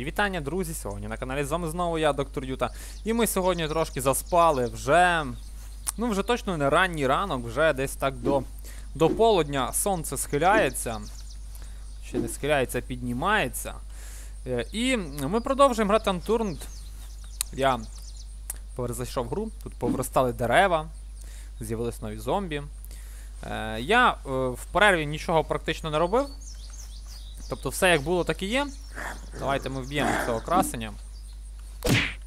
Мої вітання, друзі. Сьогодні на каналі з вами знову я, доктор Юта. І ми сьогодні трошки заспали вже. Ну, вже точно не ранній ранок, вже десь так до, до полудня сонце схиляється. Ще не схиляється, піднімається. Е, І ми продовжуємо грати Unturned. Я перезайшов гру, тут повростали дерева, з'явились нові зомбі. Е, Я е, в перерві нічого практично не робив. Тобто все як було, так і є. Давайте ми вб'ємо цього красення.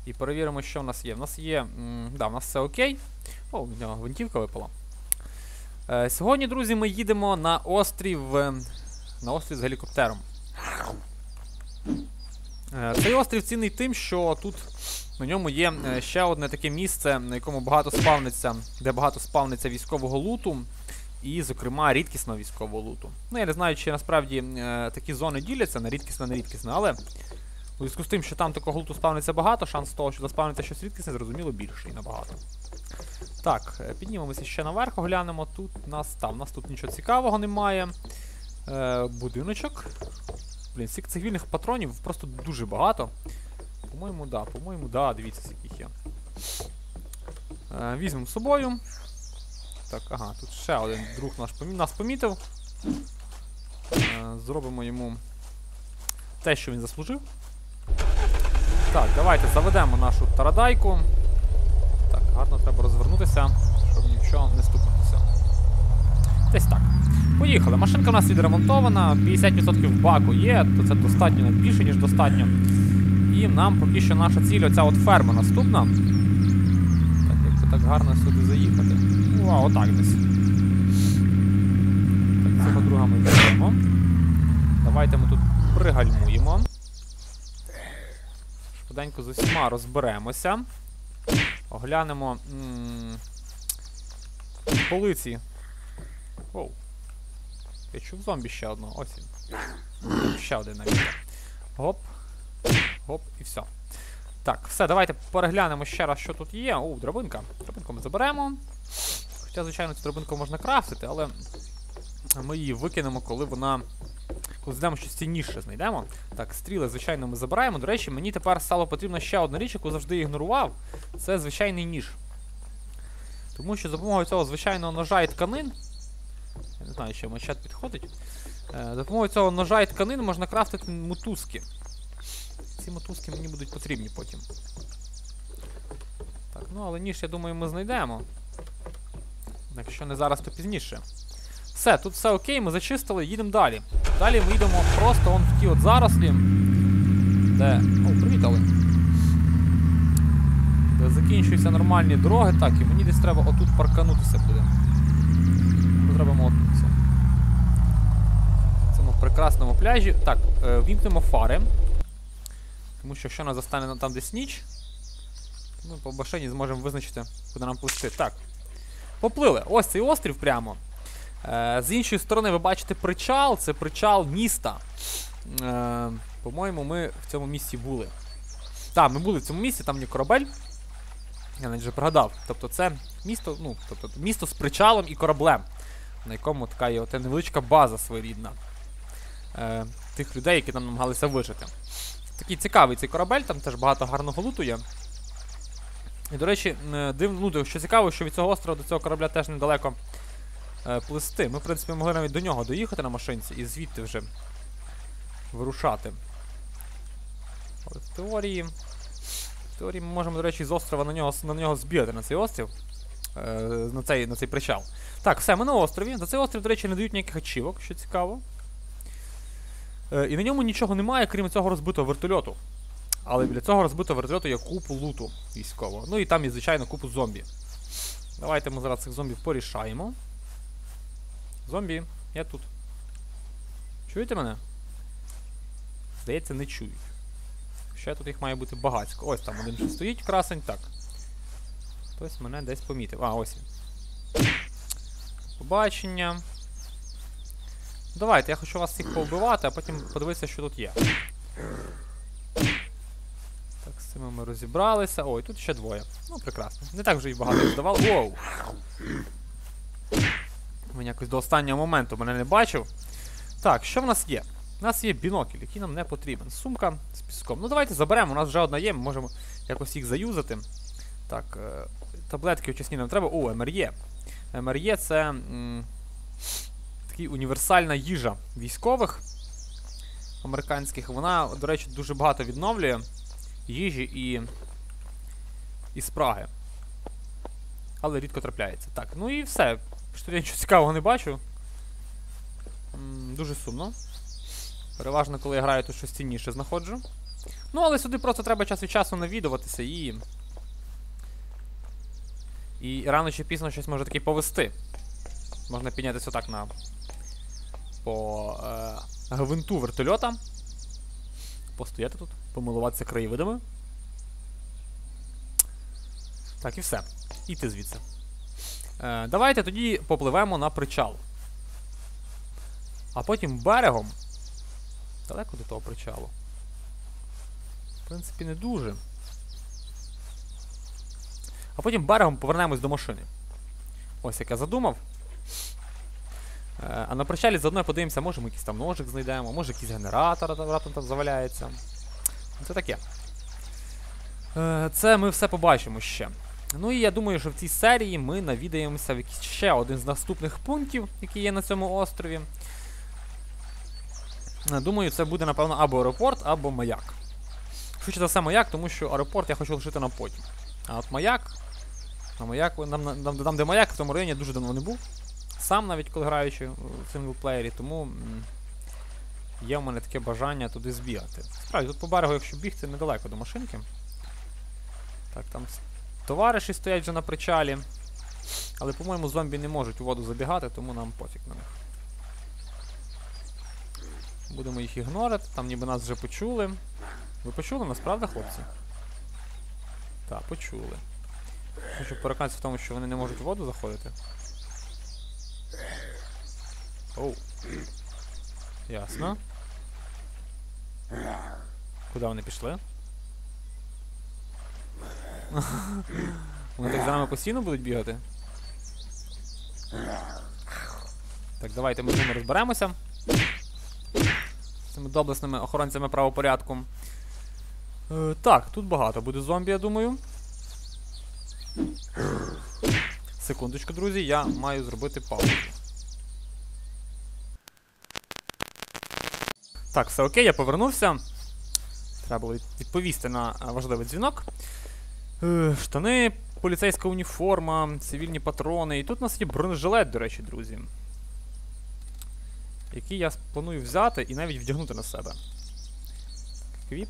І перевіримо, що в нас є. В нас є. М, да, в нас все окей. О, в нього гвинтівка випала. Е, сьогодні, друзі, ми їдемо на острів. е, На острів з гелікоптером. Е, цей острів цінний тим, що тут на ньому є е, ще одне таке місце, на якому багато спавниться, де багато спавниться військового луту. І, зокрема, рідкісного військового луту. Ну, я не знаю, чи насправді е, такі зони діляться на рідкісне, на рідкісне, але у зв'язку з тим, що там такого луту спавниться багато, шанс того, що заспавниться щось рідкісне, зрозуміло, більший набагато. Так, е, піднімемося ще наверх, оглянемо. Тут нас там, нас тут нічого цікавого немає. Е, будиночок. Блін, цих цивільних патронів просто дуже багато. По-моєму, да, по-моєму, да, дивіться, скільки є. Е, візьмемо з собою. Так, ага, тут ще один друг наш помі... нас помітив. Е, зробимо йому те, що він заслужив. Так, давайте заведемо нашу тарадайку. Так, гарно треба розвернутися, щоб нічого не стукнутися. Десь так. Поїхали. Машинка у нас відремонтована, 50% баку є, то це достатньо більше, ніж достатньо. І нам поки що наша ціль, оця от ферма наступна. Так, як це так гарно сюди заїхати. Ну, а отак десь. Так, цього друга ми візьмемо. Давайте ми тут пригальмуємо. Швиденько з усіма розберемося. Оглянемо. Полиці. Оу. Я чув зомбі ще одного. Ось він. Ще один навіть. Гоп. Гоп, і все. Так, все, давайте переглянемо ще раз, що тут є. О, драбинка. Драбинку ми заберемо. Хоча, звичайно, цю драбинку можна крафтити, але ми її викинемо, коли вона. Коли знайдемо щось цінніше знайдемо. Так, стріли, звичайно, ми забираємо. До речі, мені тепер стало потрібна ще одна річ, яку завжди ігнорував. Це звичайний ніж. Тому що за допомогою цього звичайного ножа і тканин. Я не знаю, чи мачет підходить. Е, за допомогою цього ножа і тканин можна крафтити мотузки. Ці мотузки мені будуть потрібні потім. Так, ну але ніж, я думаю, ми знайдемо. Якщо не зараз, то пізніше. Все, тут все окей, ми зачистили, їдемо далі. Далі ми йдемо просто он в ті от зарослі. Де. О, привіт, але. Де закінчуються нормальні дороги. Так, і мені десь треба отут парканутися буде. Ми зробимо отут це. В прекрасному пляжі. Так, е, вімкнемо фари. Тому що якщо нас застане там десь ніч, ми по башені зможемо визначити, куди нам плисти. Так. Поплили. Ось цей острів прямо. Е, з іншої сторони, ви бачите причал, це причал міста. Е, по-моєму, ми в цьому місці були. Так, ми були в цьому місці, там є корабель. Я навіть вже пригадав. Тобто це місто, ну, тобто місто з причалом і кораблем, на якому така є ота невеличка база своєрідна. Е, тих людей, які там намагалися вижити. Такий цікавий цей корабель, там теж багато гарного луту є. І, до речі, е, див, ну, що цікаво, що від цього острова до цього корабля теж недалеко е, плисти. Ми, в принципі, могли навіть до нього доїхати на машинці і звідти вже вирушати. Але в теорії. В теорії ми можемо, до речі, з острова на нього, на нього збігати на цей острів. Е, на, цей, на цей причал. Так, все, ми на острові. За цей острів, до речі, не дають ніяких ачівок, що цікаво. Е, і на ньому нічого немає, крім цього розбитого вертольоту. Але біля цього розбитого вертольоту є купу луту військового. Ну і там є, звичайно, купу зомбі. Давайте ми зараз цих зомбів порішаємо. Зомбі, я тут. Чуєте мене? Здається, не чують. Ще тут їх має бути багатько. Ось там один ще стоїть, красень. Так. Хтось мене десь помітив. А, ось він. Побачення. Давайте, я хочу вас всіх повбивати, а потім подивитися, що тут є. Цими ми розібралися. Ой, тут ще двоє. Ну, прекрасно. Не так вже і багато здавало. Воу! Він якось до останнього моменту мене не бачив. Так, що в нас є? У нас є бінокль, який нам не потрібен. Сумка з піском. Ну давайте заберемо, у нас вже одна є, ми можемо якось їх заюзати. Так, е, таблетки очисні нам треба. О, МРЄ. МРЄ це м, такий універсальна їжа військових американських. Вона, до речі, дуже багато відновлює їжі і, і спраги. Але рідко трапляється. Так, ну і все. Що я нічого цікавого не бачу. М, дуже сумно. Переважно, коли я граю, то щось цінніше знаходжу. Ну, але сюди просто треба час від часу навідуватися і. І рано чи пізно щось може таки повести. Можна піднятися отак на. По е, гвинту вертольота. Постояти тут, помилуватися краєвидами. Так, і все. Іти звідси. Е, давайте тоді попливемо на причал. А потім берегом. Далеко до того причалу. В принципі, не дуже. А потім берегом повернемось до машини. Ось як я задумав. Е, а на причалі заодно подивимося, може ми якийсь там ножик знайдемо, може якийсь генератор раптом там заваляється. Ну, Це таке. Е, Це ми все побачимо ще. Ну і я думаю, що в цій серії ми навідаємося в ще один з наступних пунктів, які є на цьому острові. Е, Думаю, це буде, напевно, або аеропорт, або маяк. Швидше за все маяк, тому що аеропорт я хочу лишити на потім. А от маяк. А маяк, нам, нам, там, де маяк, в тому районі я дуже давно не був. Сам навіть коли граючи в синглплеєрі, тому є в мене таке бажання туди збігати. Справді, тут по берегу, якщо бігти, недалеко до машинки. Так, там товариші стоять вже на причалі. Але, по-моєму, зомбі не можуть у воду забігати, тому нам пофіг на них. Будемо їх ігнорити, там ніби нас вже почули. Ви почули нас, правда, хлопці? Так, почули. Хочу переконатися в тому, що вони не можуть у воду заходити. Оу. Ясно. Куди вони пішли? Вони так за нами постійно будуть бігати? Так, давайте ми з ними розберемося. З цими доблесними охоронцями правопорядку. Е, так, тут багато буде зомбі, я думаю. Секундочку, друзі, я маю зробити паузу. Так, все окей, я повернувся. Треба було відповісти на важливий дзвінок. Е, штани, поліцейська уніформа, цивільні патрони. І тут у нас є бронежилет, до речі, друзі. Який я планую взяти і навіть вдягнути на себе. Квіт.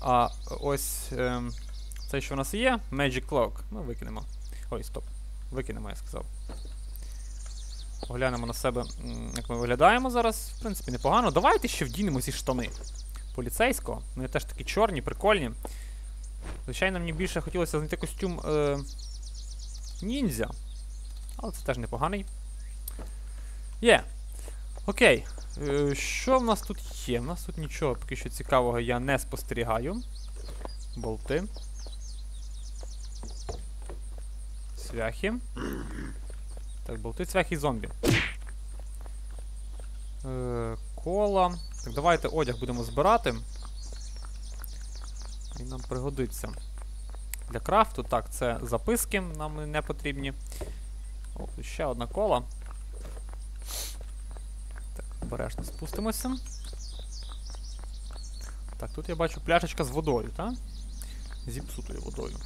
А ось ем, це, що в нас є, Magic Cloak. Ми викинемо. Ой, стоп. Викинемо, я сказав. Поглянемо на себе, як ми виглядаємо зараз. В принципі, непогано. Давайте ще вдінемо ці штани поліцейського. Вони теж такі чорні, прикольні. Звичайно, мені більше хотілося знайти костюм е, ніндзя. Але це теж непоганий. Є. Окей. Е, що в нас тут є? У нас тут нічого поки що цікавого я не спостерігаю. Болти. Цвяхи. Так, болти, цвяхи і зомбі. Е, кола. Так, давайте одяг будемо збирати. Він нам пригодиться. Для крафту, так, це записки нам не потрібні. О, ще одна кола. Так, обережно спустимося. Так, тут я бачу пляшечка з водою, так? Зіпсутою водою.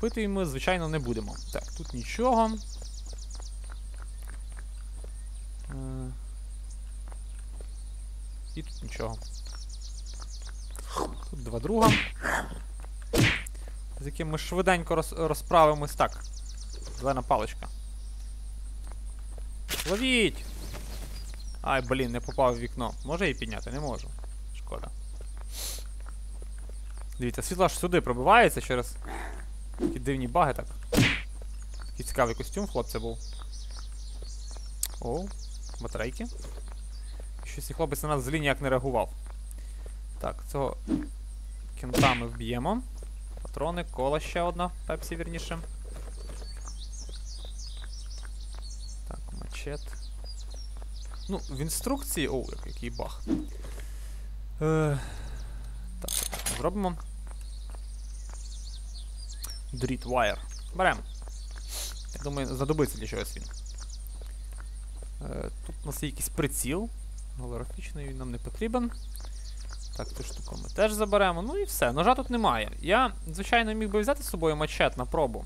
Пити ми, звичайно, не будемо. Так, тут нічого. Е, І тут нічого. Тут два друга. З яким ми швиденько роз, розправимось. Так. Зелена паличка. Ловіть! Ай, блін, не попав в вікно. Може її підняти? Не можу. Шкода. Дивіться, світло аж сюди пробивається через такі дивні баги так. Такий цікавий костюм хлопця був. О, батарейки. Щось цей хлопець на нас злі ніяк не реагував. Так, цього кента ми вб'ємо. Патрони, кола ще одна, пепсі вірніше. Так, мачет. Ну, в інструкції. О, як- який баг. Е, так, зробимо. Дріт wire. Беремо. Я думаю, знадобиться для чогось він. Е, тут у нас є якийсь приціл. Голографічний він нам не потрібен. Так, цю штуку ми теж заберемо. Ну і все. Ножа тут немає. Я, звичайно, міг би взяти з собою мачет на пробу.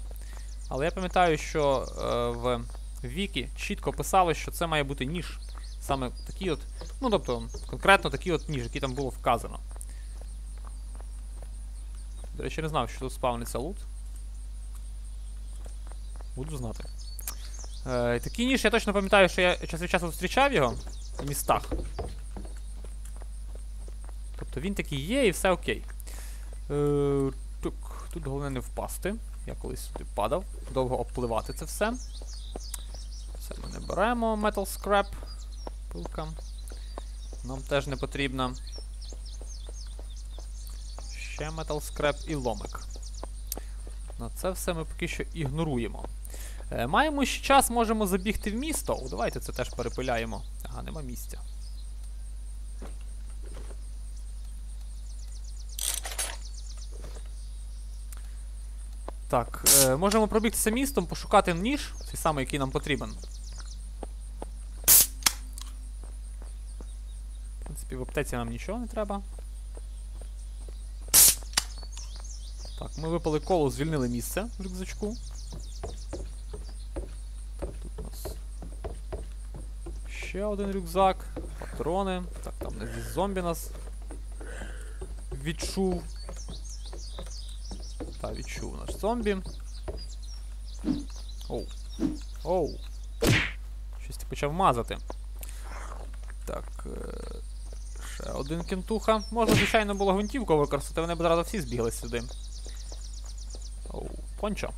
Але я пам'ятаю, що е, в Вікі чітко писали, що це має бути ніж. Саме такий от. Ну, тобто, конкретно такий от ніж, який там було вказано. До речі, не знав, що тут спавниться лут. Буду знати. Е, такий ніж, я точно пам'ятаю, що я час від часу зустрічав його в містах. Тобто він такий є і все окей. Е, тук, тут головне не впасти. Я колись сюди падав. Довго обпливати це все. Це ми не беремо Metal Scrap. Пилка. Нам теж не потрібна. Ще Metal Scrap і ломик. На це все ми поки що ігноруємо. Е, маємо ще час, можемо забігти в місто. О, давайте це теж перепиляємо. Ага, нема місця. Так, е, можемо пробігтися містом, пошукати ніж, цей самий, який нам потрібен. В принципі, в аптеці нам нічого не треба. Так, ми випали коло, звільнили місце в рюкзачку. Так, тут у нас ще один рюкзак, патрони. Так, там зомбі нас відчув. Та, відчув наш зомбі. Оу. Оу. Щось ти почав мазати. Так. Е ще один кентуха. Можна, звичайно, було гвинтівку використати, вони б одразу всі збігли сюди. Оу, пончо.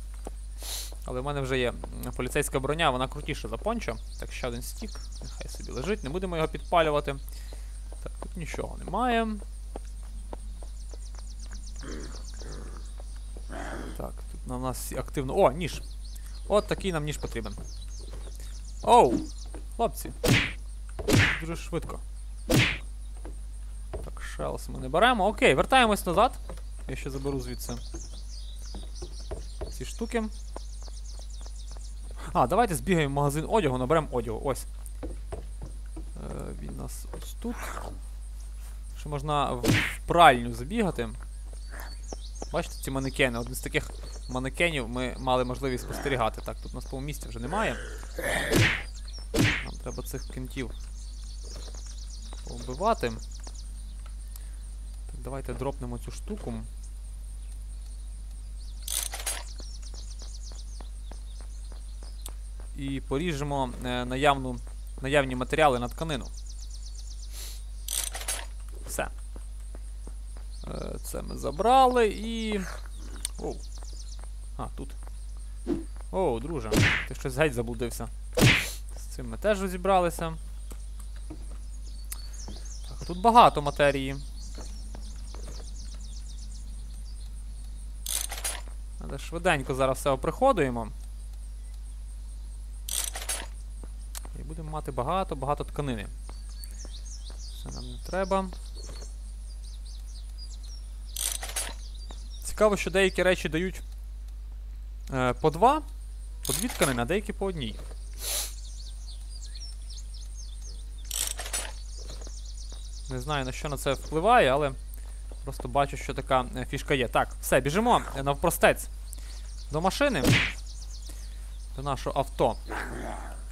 Але в мене вже є поліцейська броня, вона крутіша за пончо. Так, ще один стік. Нехай собі лежить, не будемо його підпалювати. Так, тут нічого немає. Так, тут на нас активно. О, ніж! От такий нам ніж потрібен. Оу! Хлопці. Дуже швидко. Так, шелс ми не беремо. Окей, вертаємось назад. Я ще заберу звідси. Ці штуки. А, давайте збігаємо в магазин одягу, наберемо одягу. Ось. Е, він у нас ось тут. Ще можна в пральню забігати. Бачите, ці манекени. Один з таких манекенів ми мали можливість спостерігати. Так, тут у нас місця вже немає. Нам треба цих кентів повбивати. Так, давайте дропнемо цю штуку. І поріжемо е, наявну, наявні матеріали на тканину. Все. Е, Це ми забрали і. Оу. А, тут. Оу, друже, ти щось геть заблудився. З цим ми теж розібралися. Так, тут багато матерії. Але швиденько зараз все оприходуємо. І будемо мати багато-багато тканини. Це нам не треба. Цікаво, що деякі речі дають е, по два, по дві тканини, а деякі по одній. Не знаю, на що на це впливає, але просто бачу, що така е, фішка є. Так, все, біжимо навпростець до машини. До нашого авто.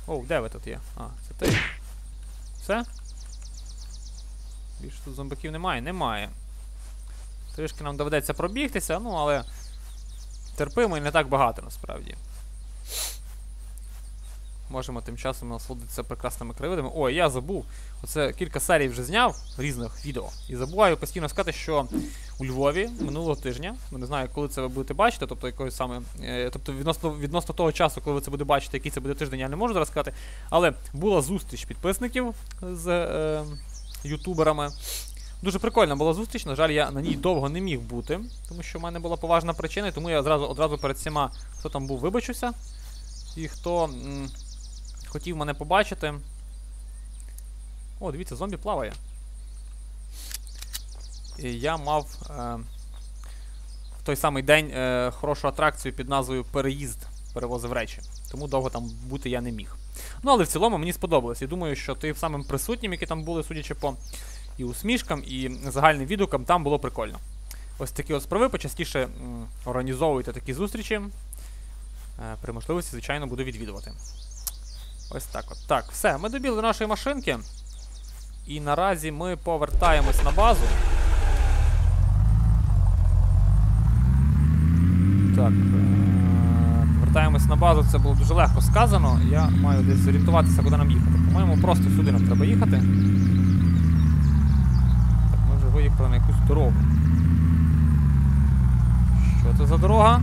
Оу, де ви тут є? А, це ти. Все? Більше тут зомбаків немає? Немає. Трішки нам доведеться пробігтися, ну але терпимо і не так багато насправді. Можемо тим часом насолодитися прекрасними краєвидами. Ой, я забув. Оце кілька серій вже зняв різних відео. І забуваю постійно сказати, що у Львові минулого тижня, ну не знаю, коли це ви будете бачити, тобто якогось саме. Е, тобто відносно відносно того часу, коли ви це будете бачити, який це буде тиждень, я не можу зараз сказати. Але була зустріч підписників з е, ютуберами. Дуже прикольна була зустріч. На жаль, я на ній довго не міг бути, тому що в мене була поважна причина, тому я одразу, одразу перед всіма, хто там був, вибачуся. І хто хотів мене побачити, О, дивіться, зомбі плаває. І я мав е, в той самий день е, хорошу атракцію під назвою Переїзд перевозив речі. Тому довго там бути я не міг. Ну, але в цілому мені сподобалось. І думаю, що тим самим присутнім, які там були, судячи по і усмішкам, і загальним відгукам, там було прикольно. Ось такі от справи почастіше організовуйте такі зустрічі. Е, при можливості, звичайно, буду відвідувати. Ось так от. Так, все, ми добігли до нашої машинки. І наразі ми повертаємось на базу. Так. е, Повертаємось на базу, це було дуже легко сказано. Я маю десь зорієнтуватися, куди нам їхати. По-моєму, просто сюди нам треба їхати. Так, ми вже виїхали на якусь дорогу. Що це за дорога?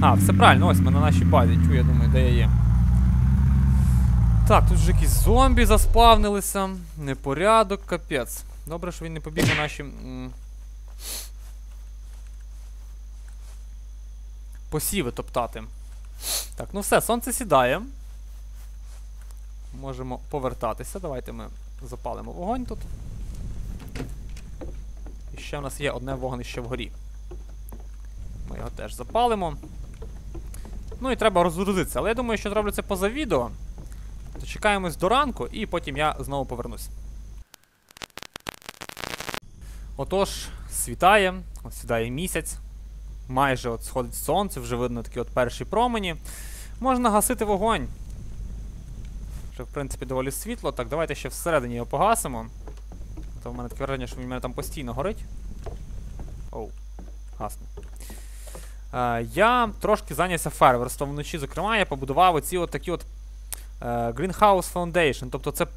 А, все правильно, ось ми на нашій базі. Чую, я думаю, де я є. Так, тут вже якісь зомбі заспавнилися. Непорядок, капець. Добре, що він не побіг на наші. Посіви топтати. Так, ну все, сонце сідає. Можемо повертатися. Давайте ми запалимо вогонь тут. І ще в нас є одне вогнище вгорі. Ми його теж запалимо. Ну і треба розгрузитися. Але я думаю, що зроблю це поза відео. Дочекаємось до ранку, і потім я знову повернусь. Отож, світає, от сідає місяць. Майже от сходить сонце, вже видно такі от перші промені. Можна гасити вогонь. Вже, в принципі, доволі світло. Так, давайте ще всередині його погасимо. То в мене таке враження, що він мене там постійно горить. Оу, гасне. Е, я трошки зайнявся ферверством вночі. Зокрема, я побудував оці от такі от е, Greenhouse Foundation. Тобто це е,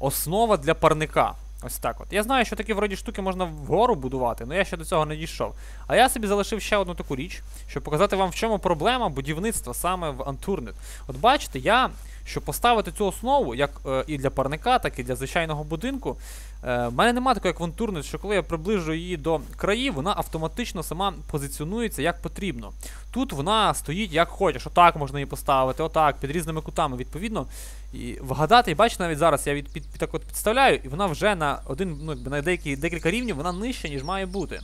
основа для парника. Ось так от. Я знаю, що такі вроді штуки можна вгору будувати, але я ще до цього не дійшов. А я собі залишив ще одну таку річ, щоб показати вам, в чому проблема будівництва саме в Unturned. От бачите, я, щоб поставити цю основу, як е, і для парника, так і для звичайного будинку, е, в мене немає такої, як в Unturned, що коли я приближу її до країв, вона автоматично сама позиціонується як потрібно. Тут вона стоїть як хочеш. Отак можна її поставити, отак, під різними кутами. Відповідно, і вгадати, бачите, навіть зараз я від, під, так от підставляю, і вона вже на один, ну, на деякі, декілька рівнів вона нижча, ніж має бути.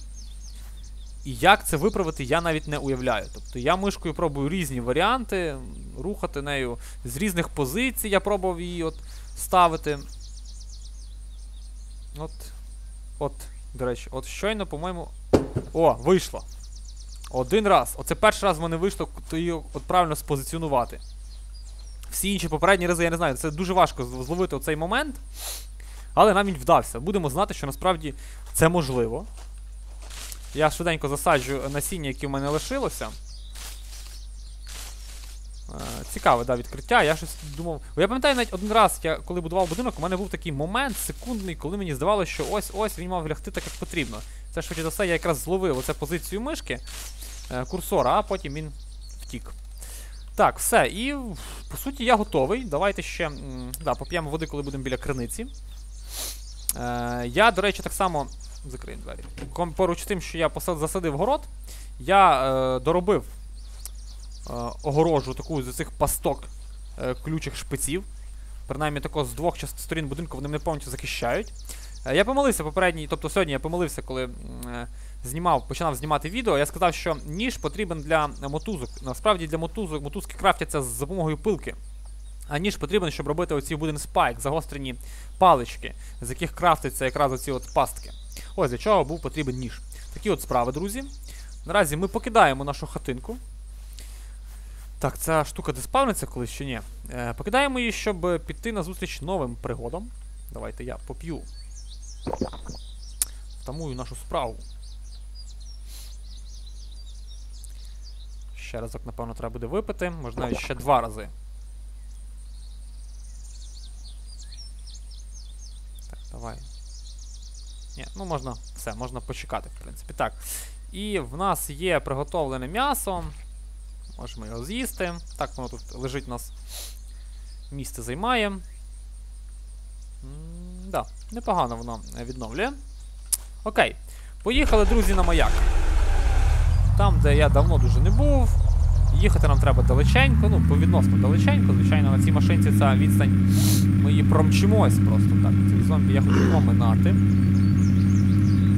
І як це виправити, я навіть не уявляю. Тобто я мишкою пробую різні варіанти, рухати нею з різних позицій, я пробував її от ставити. От. От, до речі, от щойно, по-моєму. О, вийшло. Один раз. Оце перший раз в мене вийшло то її от правильно спозиціонувати. Всі інші попередні рази, я не знаю, це дуже важко зловити оцей момент. Але нам він вдався. Будемо знати, що насправді це можливо. Я швиденько засаджу насіння, яке в мене лишилося. Е, Цікаве, да, відкриття. Я щось думав. Я пам'ятаю навіть один раз, я коли будував будинок, у мене був такий момент секундний, коли мені здавалося, що ось-ось він мав лягти так, як потрібно. Це швидше за все, я якраз зловив оце позицію мишки, е, курсора, а потім він втік. Так, все. І по суті я готовий. Давайте ще да, поп'ємо води, коли будемо біля криниці. Е, я, до речі, так само. Закрий двері. Поруч тим, що я засадив город, я е, доробив е, огорожу таку з цих пасток е, ключих шпиців. Принаймні тако з двох сторін будинку вони мене повністю захищають. Е, я помилився попередній, тобто сьогодні я помилився, коли е, знімав, починав знімати відео. Я сказав, що ніж потрібен для мотузок. Насправді для мотузок мотузки крафтяться з допомогою пилки. А ніж потрібен, щоб робити оці wooden spike, загострені палички, з яких крафтяться якраз оці от пастки. Ось для чого був потрібен ніж. Такі от справи, друзі. Наразі ми покидаємо нашу хатинку. Так, ця штука диспавниться колись чи ні. Е, покидаємо її, щоб піти на зустріч новим пригодам. Давайте я поп'ю. Втамую нашу справу. Ще разок, напевно, треба буде випити. Можна ще два рази. Так, давай. Ні, ну можна все, можна почекати, в принципі. Так. І в нас є приготовлене м'ясо. Можемо його з'їсти. Так, воно тут лежить у нас. Місце займає. Да, непогано воно е, відновлює. Окей. Поїхали, друзі, на маяк. Там, де я давно дуже не був. Їхати нам треба далеченько, ну, повідносно далеченько. Звичайно, на цій машинці ця відстань. Ми її промчимось просто так. Цих зомбі я хочу оминати.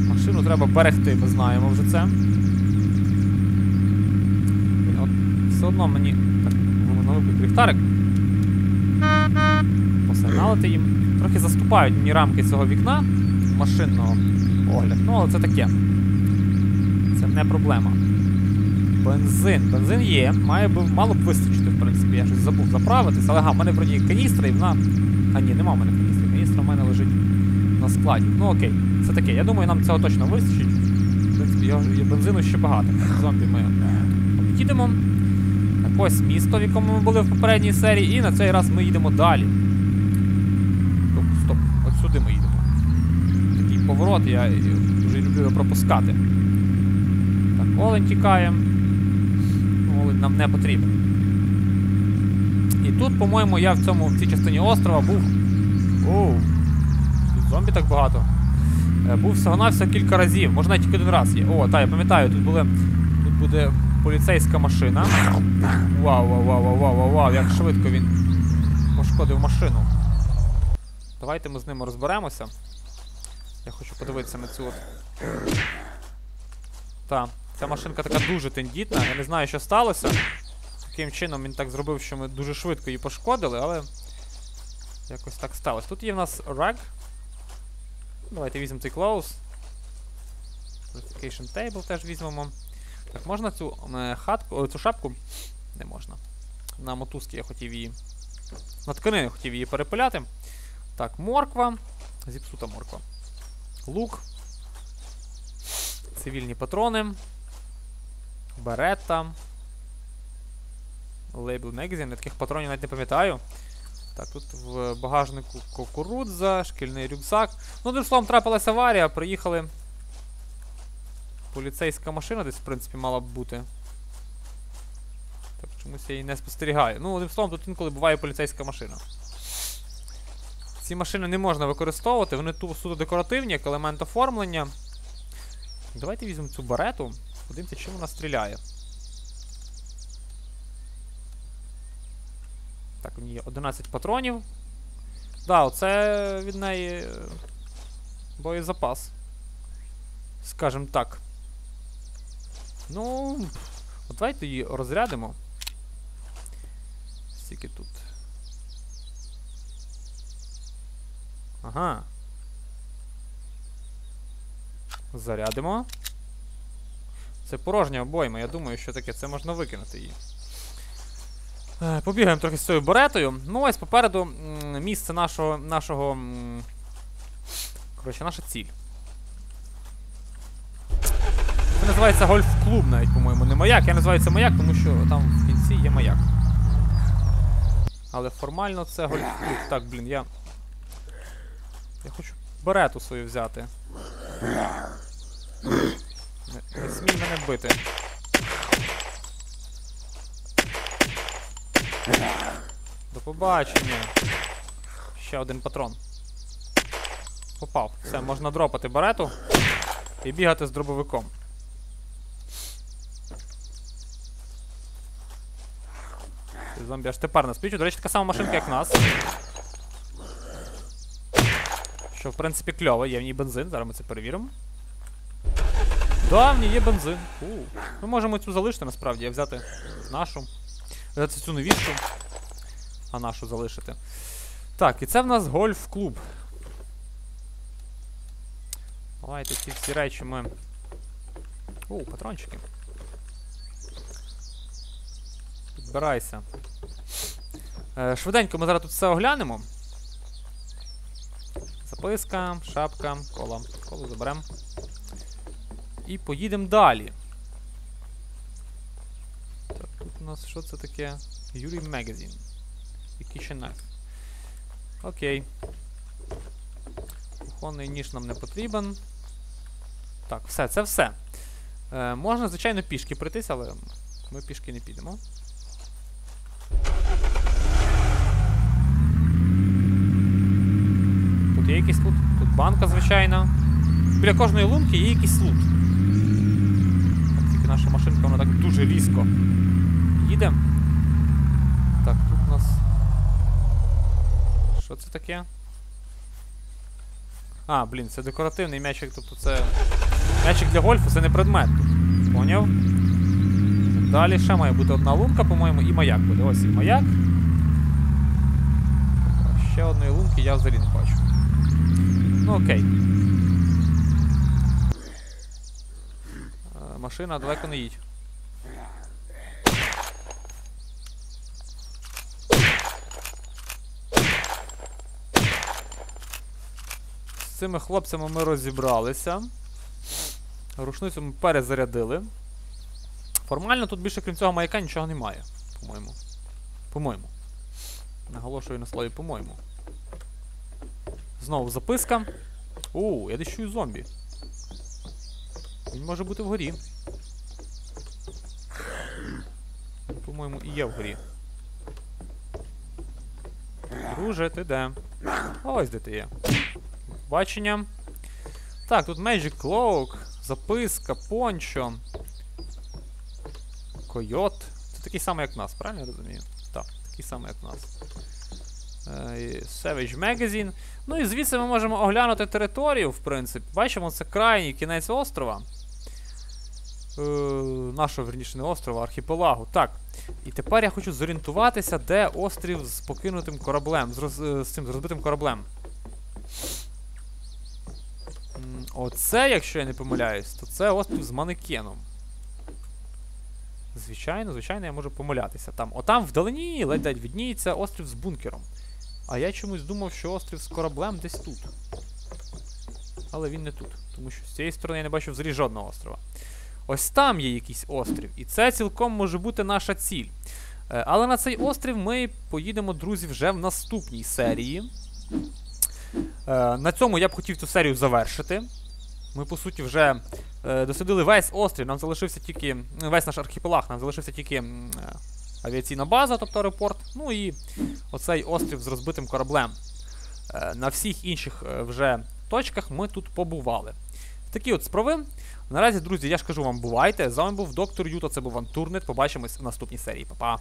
Машину треба берегти, ми знаємо вже це. От все одно мені. Так, на випадок ліхтарик. Посигналити їм. Трохи заступають мені рамки цього вікна машинного огляд. Ну, але це таке. Це не проблема. Бензин. Бензин є, має б, мало б вистачити, в принципі. Я щось забув заправитись, але га, в мене вроді каністра і вона. А ні, нема в мене каністри. Каністра в мене лежить на складі. Ну окей, це таке. Я думаю, нам цього точно вистачить. В принципі, є, є бензину ще багато. Зомбі ми об'їдемо. Ось місто, в якому ми були в попередній серії, і на цей раз ми їдемо далі. Сюди ми їдемо. Такий поворот, я е, дуже люблю пропускати. Так, олень тікає. Ну, Олень нам не потрібен. І тут, по-моєму, я в цьому в цій частині острова був. Оу, тут зомбі так багато. Е, Був всього-навсього кілька разів, може навіть тільки один раз є. О, так, я пам'ятаю, тут були. Тут буде поліцейська машина. Вау, вау, вау, вау, вау, вау, вау, як швидко він пошкодив машину. Давайте ми з ними розберемося. Я хочу подивитися на цю от. Так, ця машинка така дуже тендітна. Я не знаю, що сталося. Таким чином він так зробив, що ми дуже швидко її пошкодили, але. Якось так сталося. Тут є в нас раг. Давайте візьмемо цей close. Verification table теж візьмемо. Так, можна цю е, хатку, о, цю шапку? Не можна. На мотузки я хотів її. На тканини хотів її перепиляти. Так, морква. Зіпсута морква. Лук. Цивільні патрони. Беретта. Лейбл Magazine. Я таких патронів навіть не пам'ятаю. Так, тут в багажнику кукурудза, шкільний рюкзак. Ну, одним словом, трапилася аварія, приїхали. Поліцейська машина десь, в принципі, мала б бути. Так, чомусь я її не спостерігаю. Ну, одним словом, тут інколи буває поліцейська машина. Ці машини не можна використовувати, вони ту суто декоративні, як елемент оформлення. Давайте візьмемо цю барету, подивимося, чим вона стріляє. Так, у ній є 11 патронів. Да, оце від неї е, боєзапас. Скажем так. Ну. От давайте її розрядимо. Скільки тут. Ага. Зарядимо. Це порожня обойма, я думаю, що таке, це можна викинути її. Е, Побігаємо трохи з цією беретою. Ну, ось попереду місце нашого. нашого. Коротше, наша ціль. Це називається гольф-клуб навіть, по-моєму, не маяк. Я називаю маяк, тому що там в кінці є маяк. Але формально це гольф-клуб. Так, блін, я. Я хочу берету свою взяти. Не, не смій мене бити. До побачення. Ще один патрон. Попав. Все, можна дропати барету і бігати з дробовиком. Зомбі аж тепер нас пічуть. До речі, така сама машинка, як в нас. Що, в принципі, кльово, є в ній бензин, зараз ми це перевіримо. Да, в ній є бензин. У. Ми можемо цю залишити насправді, а взяти нашу. Взяти цю новішу, а нашу залишити. Так, і це в нас гольф-клуб. Давайте ці всі речі ми. О, патрончики. Підбирайся. Е, швиденько ми зараз тут все оглянемо. Записка, шапка, кола. Коло заберемо. І поїдемо далі. Так, тут у нас що це таке? Юрій Magazine. І Kitchen Knife. Окей. Кухонний ніж нам не потрібен. Так, все, це все. Е, можна, звичайно, пішки пройтись, але ми пішки не підемо. Тут є якийсь лут, тут банка, звичайно. Біля кожної лунки є якийсь лут. Так, тільки наша машинка, вона так дуже різко їдемо. Так, тут у нас. Що це таке? А, блін, це декоративний м'ячик, тобто це. М'ячик для гольфу це не предмет тут. Поняв? Далі ще має бути одна лунка, по-моєму, і маяк буде. Ось і маяк. Ще одної лунки я взагалі не бачу. Ну окей. Е, Машина далеко не їдь. З цими хлопцями ми розібралися. Рушницю ми перезарядили. Формально тут більше крім цього маяка нічого немає, по-моєму. По-моєму. Наголошую на слові по-моєму. Знову записка. О, я десь чую зомбі. Він може бути вгорі. По-моєму, і є вгорі. Друже, ти де? Ось де ти є. Бачення. Так, тут Magic Cloak, записка, пончо. Койот. Це такий самий, як нас, правильно я розумію? Так, такий самий, як нас. Е, Savage Magazine. Ну і звідси ми можемо оглянути територію, в принципі. Бачимо, це крайній кінець острова. Е, нашого, верніше, не острова, архіпелагу. Так. І тепер я хочу зорієнтуватися, де острів з покинутим кораблем, з, роз, е, з цим з розбитим кораблем. Оце, якщо я не помиляюсь, то це острів з манекеном. Звичайно, звичайно, я можу помилятися. Там, отам вдалині ледь-ледь відніється острів з бункером. А я чомусь думав, що острів з кораблем десь тут. Але він не тут. Тому що з цієї сторони я не бачив взагалі жодного острова. Ось там є якийсь острів. І це цілком може бути наша ціль. Е, Але на цей острів ми поїдемо, друзі, вже в наступній серії. Е, На цьому я б хотів цю серію завершити. Ми, по суті, вже е, дослідили весь острів, нам залишився тільки. ну, Весь наш архіпелаг, нам залишився тільки авіаційна база, тобто аеропорт. Ну і оцей острів з розбитим кораблем. Е, На всіх інших е, вже точках ми тут побували. Такі от справи. Наразі, друзі, я ж кажу вам, бувайте. З вами був доктор Юта, це був Антурнет. Побачимось в наступній серії. Па-па.